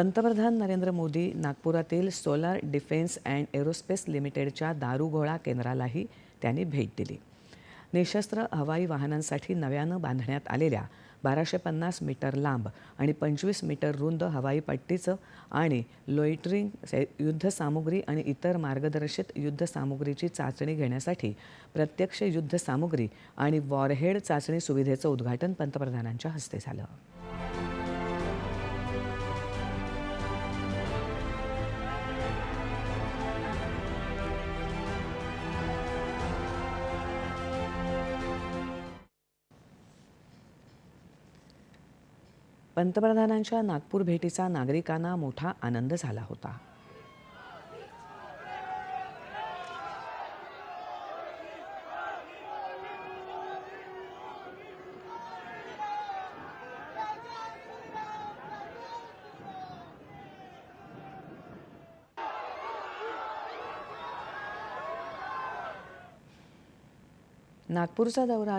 पंतप्रधान नरेंद्र मोदी नागपुरातील solar defence and aerospace लिमिटेडच्या दारुगोळा केंद्रालाही त्यांनी भेट दिली. निशस्त्र हवाई वाहनांसाठी नव्यानं बांधण्यात आलेल्या बाराशे पन्नास मीटर लांब आणि पंचवीस मीटर रुंद हवाई पट्टीचं आणि लोइटरिंग से- युद्धसामुग्री आणि इतर मार्गदर्शित युद्धसामुग्रीची चाचणी घेण्यासाठी प्रत्यक्ष युद्धसामुग्री आणि वॉरहेड चाचणी सुविधेचं उद्घाटन पंतप्रधानांच्या हस्ते झालं. पंतप्रधानांच्या नागपूर भेटीचा नागरिकांना मोठा आनंद झाला होता. नागपूरचा दौरा